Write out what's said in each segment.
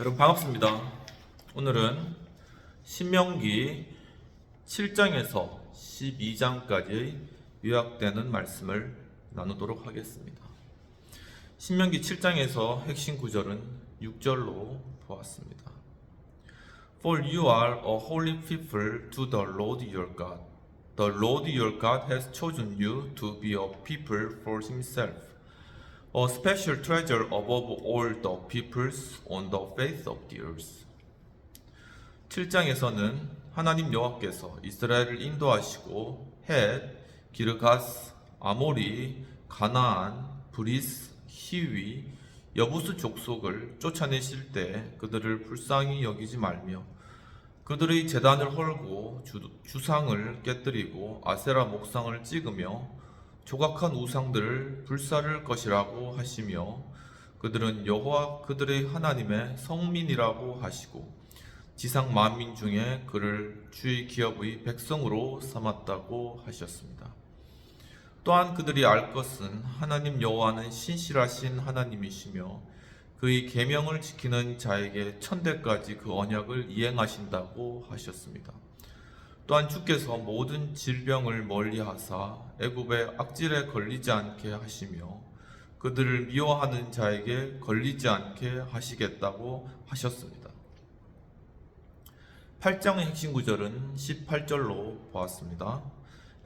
여러분 반갑습니다. 오늘은 신명기 7장에서 12장까지 요약되는 말씀을 나누도록 하겠습니다. 신명기 7장에서 핵심 구절은 6절로 보았습니다. For you are a holy people to the Lord your God. The Lord your God has chosen you to be a people for himself. A special treasure above all the peoples on the face of the earth. 7장에서는 하나님 여호와께서 이스라엘을 인도하시고 헷, 기르가스, 아모리, 가나안, 브리스, 히위, 여부스 족속을 쫓아내실 때 그들을 불쌍히 여기지 말며 그들의 재단을 헐고 주, 주상을 깨뜨리고 아세라 목상을 찍으며 조각한 우상들을 불사를 것이라고 하시며 그들은 여호와 그들의 하나님의 성민이라고 하시고 지상 만민 중에 그를 주의 기업의 백성으로 삼았다고 하셨습니다. 또한 그들이 알 것은 하나님 여호와는 신실하신 하나님이시며 그의 계명을 지키는 자에게 천대까지 그 언약을 이행하신다고 하셨습니다. 또한 주께서 모든 질병을 멀리하사 애굽의 악질에 걸리지 않게 하시며 그들을 미워하는 자에게 걸리지 않게 하시겠다고 하셨습니다. 8장의 핵심 구절은 18절로 보았습니다.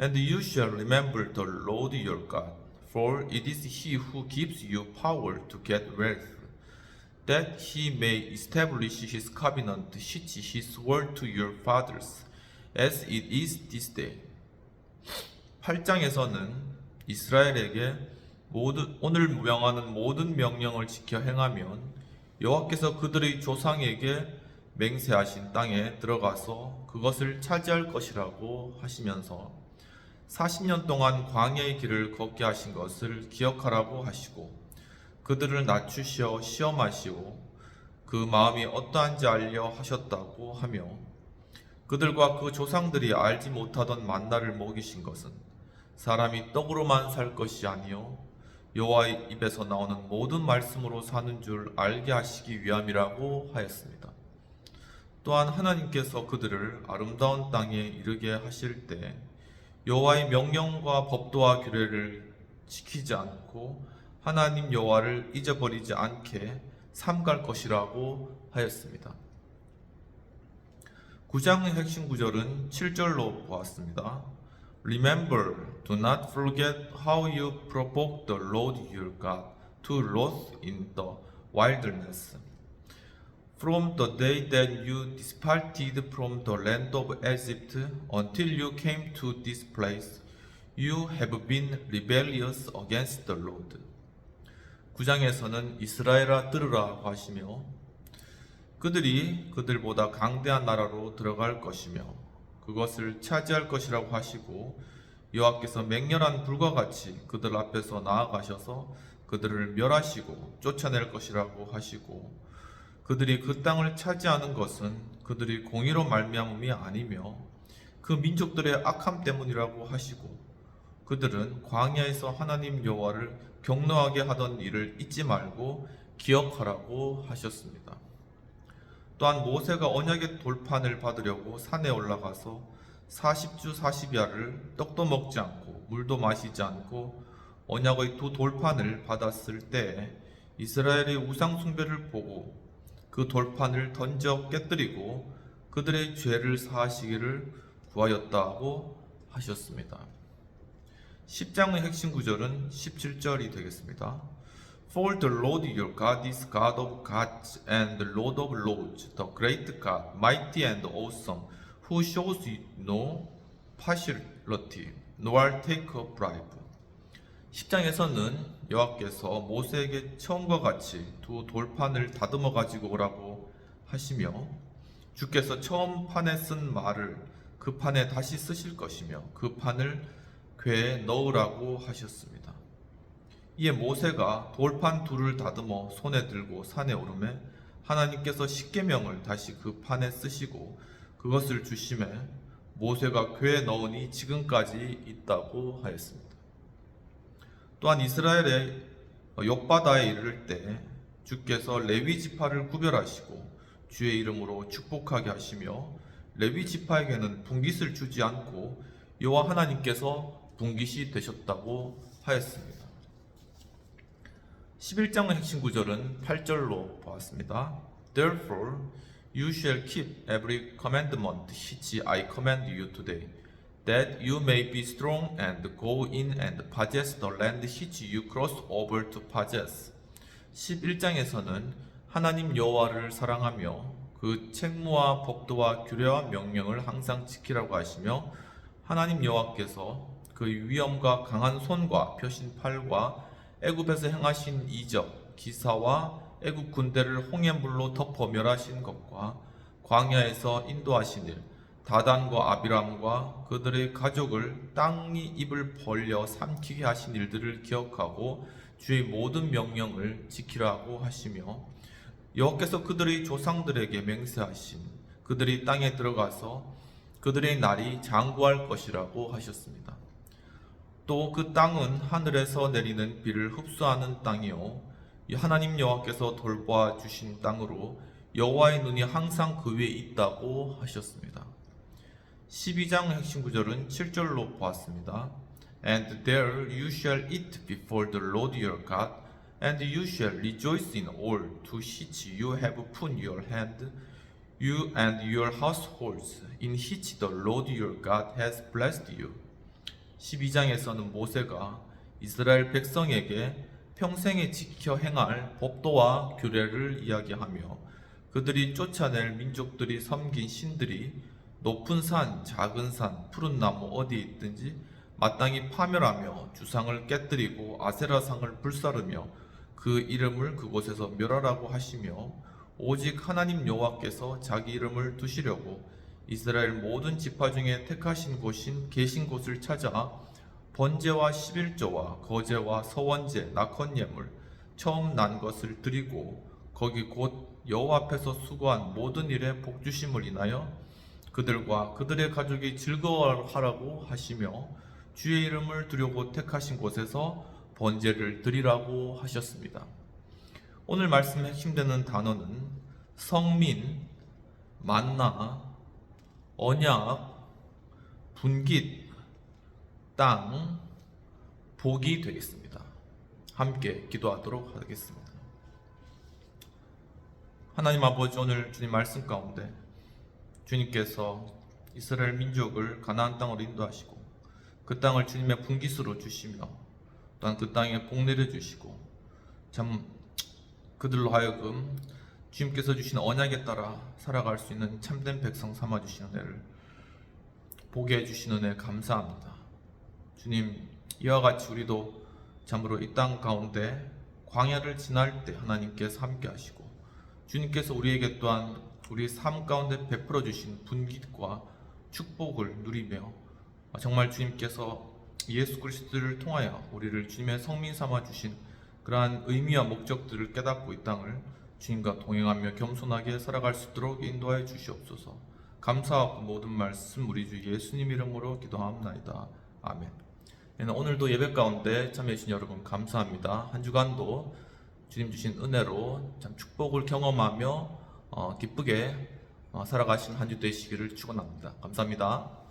And you shall remember the Lord your God, for it is he who gives you power to get wealth, that he may establish his covenant which he swore to your fathers, as it is this day. 8장에서는 이스라엘에게 모든 오늘 명하는 모든 명령을 지켜 행하면 여호와께서 그들의 조상에게 맹세하신 땅에 들어가서 그것을 차지할 것이라고 하시면서 40년 동안 광야의 길을 걷게 하신 것을 기억하라고 하시고 그들을 낮추시어 시험하시고 그 마음이 어떠한지 알려 하셨다고 하며 그들과 그 조상들이 알지 못하던 만나를 먹이신 것은 사람이 떡으로만 살 것이 아니요 여호와의 입에서 나오는 모든 말씀으로 사는 줄 알게 하시기 위함이라고 하였습니다. 또한 하나님께서 그들을 아름다운 땅에 이르게 하실 때 여호와의 명령과 법도와 규례를 지키지 않고 하나님 여호와를 잊어버리지 않게 삼갈 것이라고 하였습니다. 9장의 핵심 구절은 7절로 보았습니다. Remember, do not forget how you provoked the Lord your God to wrath in the wilderness. From the day that you departed from the land of Egypt until you came to this place, you have been rebellious against the Lord. 9장에서는 이스라엘아 들으라 하시며 그들이 그들보다 강대한 나라로 들어갈 것이며 그것을 차지할 것이라고 하시고 여호와께서 맹렬한 불과 같이 그들 앞에서 나아가셔서 그들을 멸하시고 쫓아낼 것이라고 하시고 그들이 그 땅을 차지하는 것은 그들이 공의로 말미암음이 아니며 그 민족들의 악함 때문이라고 하시고 그들은 광야에서 하나님 여호와를 경노하게 하던 일을 잊지 말고 기억하라고 하셨습니다. 또한 모세가 언약의 돌판을 받으려고 산에 올라가서 40주 40야를 떡도 먹지 않고 물도 마시지 않고 언약의 두 돌판을 받았을 때 이스라엘의 우상 숭배를 보고 그 돌판을 던져 깨뜨리고 그들의 죄를 사하시기를 구하였다고 하셨습니다. 10장의 핵심 구절은 17절이 되겠습니다. For the Lord your God is God of gods and Lord of lords, the great God, mighty and awesome, who shows no partiality, nor take a bribe. 10장에서는 여호와께서 모세에게 처음과 같이 두 돌판을 다듬어 가지고 오라고 하시며 주께서 처음 판에 쓴 말을 그 판에 다시 쓰실 것이며 그 판을 궤에 넣으라고 하셨습니다. 이에 모세가 돌판 둘을 다듬어 손에 들고 산에 오르매 하나님께서 십계명을 다시 그 판에 쓰시고 그것을 주심에 모세가 궤에 넣으니 지금까지 있다고 하였습니다. 또한 이스라엘의 욕바다에 이를 때 주께서 레위 지파를 구별하시고 주의 이름으로 축복하게 하시며 레위 지파에게는 분깃을 주지 않고 여호와 하나님께서 분깃이 되셨다고 하였습니다. 11장의 핵심 구절은 8절로 보았습니다. Therefore you shall keep every commandment which I command you today, that you may be strong and go in and possess the land which you cross over to possess. 11장에서는 하나님 여호와를 사랑하며 그 책무와 법도와 규례와 명령을 항상 지키라고 하시며 하나님 여호와께서 그 위엄과 강한 손과 펴신 팔과 애굽에서 행하신 이적 기사와 애굽 군대를 홍해물로 덮어 멸하신 것과 광야에서 인도하신 일 다단과 아비람과 그들의 가족을 땅이 입을 벌려 삼키게 하신 일들을 기억하고 주의 모든 명령을 지키라고 하시며 여호와께서 그들의 조상들에게 맹세하신 그들이 땅에 들어가서 그들의 날이 장구할 것이라고 하셨습니다. 또 그 땅은 하늘에서 내리는 비를 흡수하는 땅이요 이 하나님 여호와께서 돌보아 주신 땅으로 여호와의 눈이 항상 그 위에 있다고 하셨습니다. 12장 핵심 구절은 7절로 보았습니다. And there you shall eat before the Lord your God, and you shall rejoice in all to which you have put your hand, you and your households, in which the Lord your God has blessed you. 12장에서는 모세가 이스라엘 백성에게 평생에 지켜 행할 법도와 규례를 이야기하며 그들이 쫓아낼 민족들이 섬긴 신들이 높은 산, 작은 산, 푸른 나무 어디에 있든지 마땅히 파멸하며 주상을 깨뜨리고 아세라상을 불사르며 그 이름을 그곳에서 멸하라고 하시며 오직 하나님 여호와께서 자기 이름을 두시려고 이스라엘 모든 지파 중에 택하신 곳인 계신 곳을 찾아 번제와 십일조와 거제와 서원제, 낙헌 예물 처음 난 것을 드리고 거기 곧 여호와 앞에서 수고한 모든 일에 복 주심을 인하여 그들과 그들의 가족이 즐거워하라고 하시며 주의 이름을 두려고 택하신 곳에서 번제를 드리라고 하셨습니다. 오늘 말씀의 핵심되는 단어는 성민, 만나, 언약, 분깃, 땅, 복이 되겠습니다. 함께 기도하도록 하겠습니다. 하나님 아버지 오늘 주님 말씀 가운데 주님께서 이스라엘 민족을 가나안 땅으로 인도하시고 그 땅을 주님의 분깃으로 주시며 또한 그 땅에 복 내려 주시고 참 그들로 하여금 주님께서 주신 언약에 따라 살아갈 수 있는 참된 백성 삼아 주시는 은혜를 보게 해 주시는 은혜 감사합니다. 주님 이와 같이 우리도 참으로 이 땅 가운데 광야를 지날 때 하나님께서 함께 하시고 주님께서 우리에게 또한 우리 삶 가운데 베풀어 주신 분깃과 축복을 누리며 정말 주님께서 예수 그리스도를 통하여 우리를 주님의 성민 삼아 주신 그러한 의미와 목적들을 깨닫고 이 땅을 주님과 동행하며 겸손하게 살아갈 수 있도록 인도하여 주시옵소서. 감사하고 모든 말씀 우리 주 예수님 이름으로 기도하옵나이다. 아멘. 네, 오늘도 예배 가운데 참여해 주신 여러분 감사합니다. 한 주간도 주님 주신 은혜로 참 축복을 경험하며 어, 기쁘게 어, 살아가신 한주 되시기를 축원합니다. 감사합니다.